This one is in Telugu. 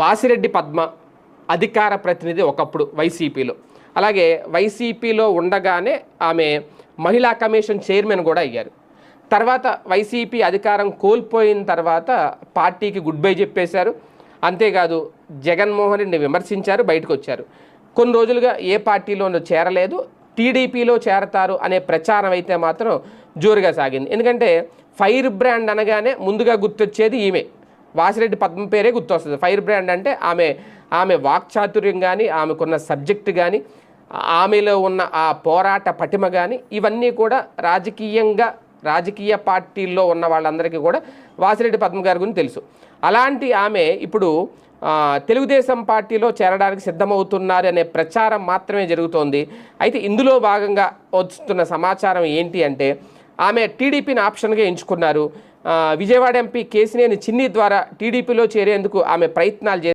వాసిరెడ్డి పద్మ అధికార ప్రతినిధి ఒకప్పుడు వైసీపీలో. అలాగే వైసీపీలో ఉండగానే ఆమె మహిళా కమిషన్ చైర్మన్ కూడా అయ్యారు. తర్వాత వైసీపీ అధికారం కోల్పోయిన తర్వాత పార్టీకి గుడ్ బై చెప్పేశారు. అంతేకాదు జగన్మోహన్ రెడ్డిని విమర్శించారు బయటకు వచ్చారు కొన్ని రోజులుగా ఏ పార్టీలోనూ చేరలేదు. టీడీపీలో చేరతారు అనే ప్రచారం అయితే మాత్రం జోరుగా సాగింది. ఎందుకంటే ఫైర్ బ్రాండ్ అనగానే ముందుగా గుర్తొచ్చేది ఈమె. వాసిరెడ్డి పద్మ పేరే గుర్తొస్తుంది. ఫైర్ బ్రాండ్ అంటే ఆమె ఆమె వాక్చాతుర్యం కానీ ఆమెకున్న సబ్జెక్ట్ కానీ ఆమెలో ఉన్న ఆ పోరాట పటిమ కానీ ఇవన్నీ కూడా రాజకీయంగా రాజకీయ పార్టీల్లో ఉన్న వాళ్ళందరికీ కూడా వాసిరెడ్డి పద్మ గారి గురించి తెలుసు. అలాంటి ఆమె ఇప్పుడు తెలుగుదేశం పార్టీలో చేరడానికి సిద్ధమవుతున్నారు అనే ప్రచారం మాత్రమే జరుగుతోంది. అయితే ఇందులో భాగంగా వస్తున్న సమాచారం ఏంటి అంటే ఆమె టీడీపీని ఆప్షన్గా ఎంచుకున్నారు. విజయవాడ ఎంపీ కేసినేని చిన్ని ద్వారా టీడీపీలో చేరేందుకు ఆమె ప్రయత్నాలు